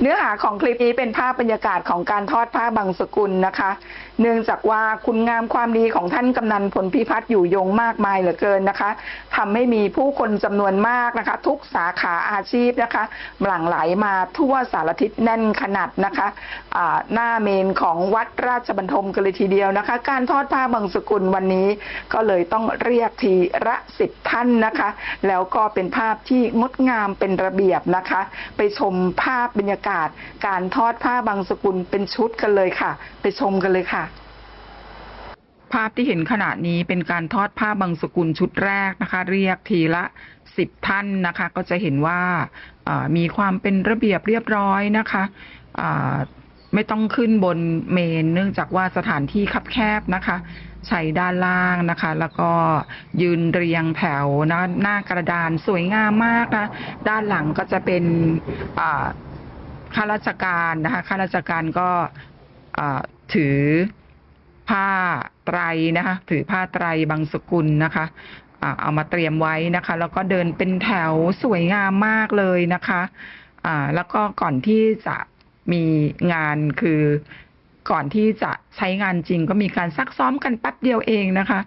เนื้อหาของคลิปนี้เป็นภาพบรรยากาศของการทอดผ้าบางสกุลนะคะ เนื่องจากว่าคุณงามความดีของท่านกำนันผลพิพัฒน์อยู่ยงมากมายเหลือเกินนะคะทำให้มีผู้คนจำนวนมากนะคะ ทุกสาขาอาชีพนะคะ หลั่งไหลมาทั่วสารทิศแน่นขนาดนะคะอ่าหน้าเมนของวัดราชบันทมกันเลยทีเดียวนะคะ การทอดผ้าบางสกุลวันนี้ก็เลยต้องเรียกทีละสิบท่านนะคะ แล้วก็เป็นภาพที่งดงามเป็นระเบียบนะคะ ไปชมภาพบรรยากาศการทอดผ้าบางสกุลเป็นชุดกันเลยค่ะ ไปชมกันเลยค่ะ ภาพที่เห็นขณะนี้เป็นการทอดผ้าบางสกุลชุดแรกนะคะ เรียกทีละสิบท่านนะคะ ก็จะเห็นว่ามีความเป็นระเบียบเรียบร้อยนะคะไม่ต้องขึ้นบนเมน เนื่องจากว่าสถานที่คับแคบนะคะ ใช้ด้านล่างนะคะ แล้วก็ยืนเรียงแถวนะหน้ากระดานสวยงามมากนะ ด้านหลังก็จะเป็นอ่า ข้าราชการนะคะข้าราชการก็ถือผ้าไตรนะคะถือผ้าไตรบางสกุลนะคะเอามาเตรียมไว้นะคะ แล้วก็เดินเป็นแถวสวยงามมากเลยนะคะอ่าแล้วก็ก่อนที่จะมีงานคือก่อนที่จะใช้งานจริงก็มีการซักซ้อมกันแป๊บเดียวเองนะคะ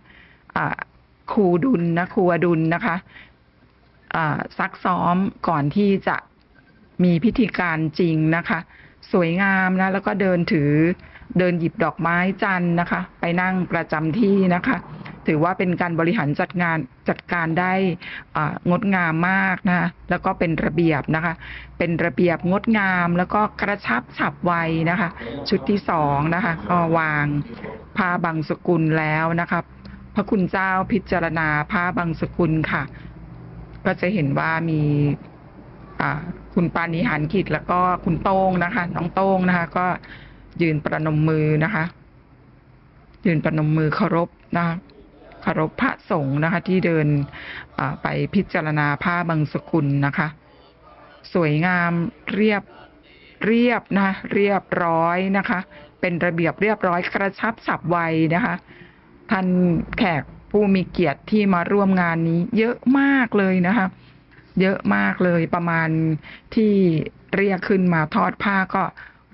อ่าครูดุลนะครูอดุลนะคะอ่าซักซ้อมก่อนที่จะ มีพิธีการจริงนะคะ สวยงามนะ แล้วก็เดินถือเดินหยิบดอกไม้จันนะคะ ไปนั่งประจำที่นะคะ ถือว่าเป็นการบริหารจัดงานจัดการได้งดงามมากนะคะแล้วก็เป็นระเบียบนะคะ เป็นระเบียบงดงามแล้วก็กระชับฉับไวนะคะ ชุดที่สองนะคะก็วางผ้าบางสกุลแล้วนะคะพระคุณเจ้าพิจารณาผ้าบางสกุลค่ะ ก็จะเห็นว่ามี คุณปานิหารกิจแล้วก็คุณโต้งนะคะ น้องโต้งนะคะ ก็ยืนประนมมือนะคะ ยืนประนมมือเคารพนะคะเคารพพระสงฆ์นะคะ ที่เดินไปพิจารณาผ้าบางสกุลนะคะ สวยงามเรียบเรียบนะ,ะเรียบร้อยนะคะ เป็นระเบียบเรียบร้อยกระชับฉับไวนะคะ ท่านแขกผู้มีเกียรติที่มาร่วมงานนี้เยอะมากเลยนะคะ เยอะมากเลยประมาณที่เรียกขึ้นมาทอดผ้าก็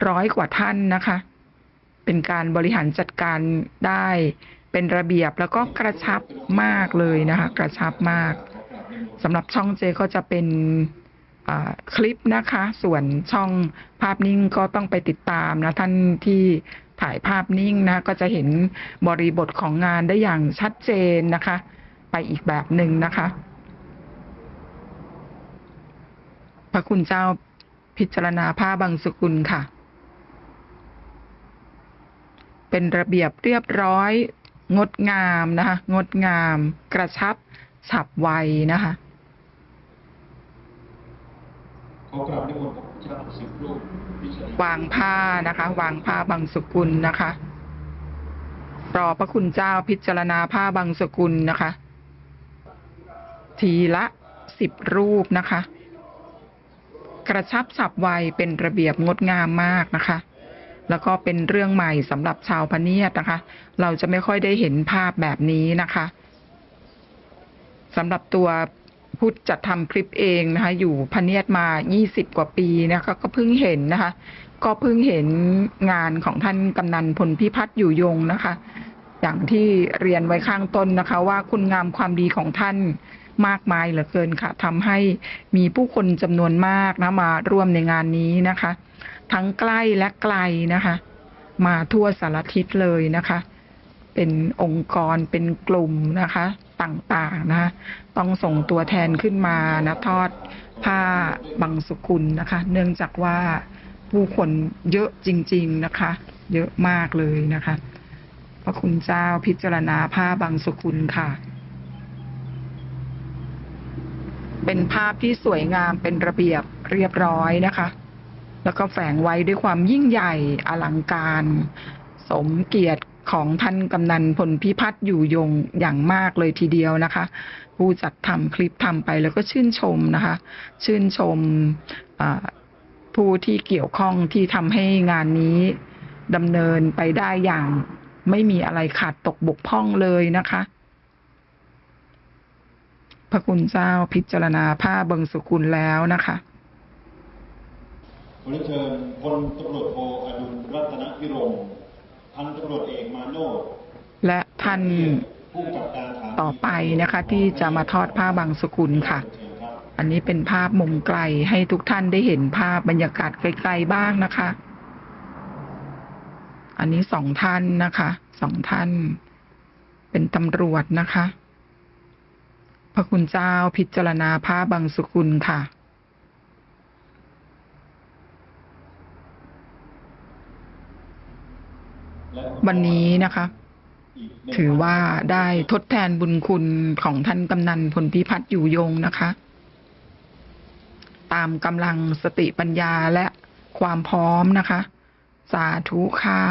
ร้อยกว่าท่านนะคะ เป็นการบริหารจัดการได้เป็นระเบียบแล้วก็กระชับมากเลยนะคะ กระชับมากสำหรับช่องเจก็จะเป็นคลิปนะคะ ส่วนช่องภาพนิ่งก็ต้องไปติดตามนะท่านที่ถ่ายภาพนิ่งนะก็จะเห็นบริบทของงานได้อย่างชัดเจนนะคะ ไปอีกแบบหนึ่งนะคะ พระคุณเจ้าพิจารณาผ้าบางสกุลค่ะ เป็นระเบียบเรียบร้อย งดงามนะคะ งดงาม กระชับฉับไวนะคะขอกราบนิมนต์พระพุทธเจ้าสิบรูปพิจารณาวางผ้านะคะ วางผ้าบางสกุลนะคะรอพระคุณเจ้าพิจารณาผ้าบางสกุลนะคะ ทีละสิบรูปนะคะ กระชับฉับไวเป็นระเบียบงดงามมากนะคะ แล้วก็เป็นเรื่องใหม่สำหรับชาวพเนียดนะคะ เราจะไม่ค่อยได้เห็นภาพแบบนี้นะคะสำหรับตัวผู้จัดทำคลิปเองนะคะ อยู่พเนียดมา 20 กว่าปีนะคะก็เพิ่งเห็นนะคะ ก็เพิ่งเห็นงานของท่านกำนันพลพิพัฒน์อยู่ยงนะคะ อย่างที่เรียนไว้ข้างต้นนะคะ ว่าคุณงามความดีของท่าน มากมายเหลือเกินค่ะทำให้มีผู้คนจำนวนมากนะมาร่วมในงานนี้นะคะ ทั้งใกล้และไกลนะคะ มาทั่วสารทิศเลยนะคะ เป็นองค์กรเป็นกลุ่มนะคะ ต่างๆนะคะต้องส่งตัวแทนขึ้นมานะทอดผ้าบางสุกุลนะคะ เนื่องจากว่าผู้คนเยอะจริง ๆนะคะ เยอะมากเลยนะคะพระคุณเจ้าพิจารณาผ้าบางสุกุลค่ะ เป็นภาพที่สวยงามเป็นระเบียบเรียบร้อยนะคะ แล้วก็แฝงไว้ด้วยความยิ่งใหญ่อลังการ สมเกียรติของท่านกำนันพลพิพัฒน์อยู่ยงอย่างมากเลยทีเดียวนะคะ ผู้จัดทำคลิปทำไปแล้วก็ชื่นชมนะคะ ชื่นชมผู้ที่เกี่ยวข้องที่ทำให้งานนี้ดำเนินไปได้อย่างไม่มีอะไรขาดตกบกพร่องเลยนะคะ พระคุณเจ้าพิจารณาผ้าเบิงสุกุลแล้วนะคะขอเรียนเชิญพลตำรวจโทอดุลรัตนพิรมพันตำรวจเอกมาโนดและท่านผู้กำกับการฐานต่อไปนะคะ ที่จะมาทอดผ้าบางสกุลค่ะเชิญครับอันนี้เป็นภาพมุมไกลให้ทุกท่านได้เห็นภาพบรรยากาศไกลๆบ้างนะคะ อันนี้สองท่านนะคะสองท่าน เป็นตำรวจนะคะ พระคุณเจ้าพิจารณาผ้าบางสกุลค่ะ วันนี้นะคะ ถือว่าได้ทดแทนบุญคุณของท่านกำนันพลพิพัฒน์อยู่ยงนะคะ ตามกำลังสติปัญญาและความพร้อมนะคะ สาธุค่ะ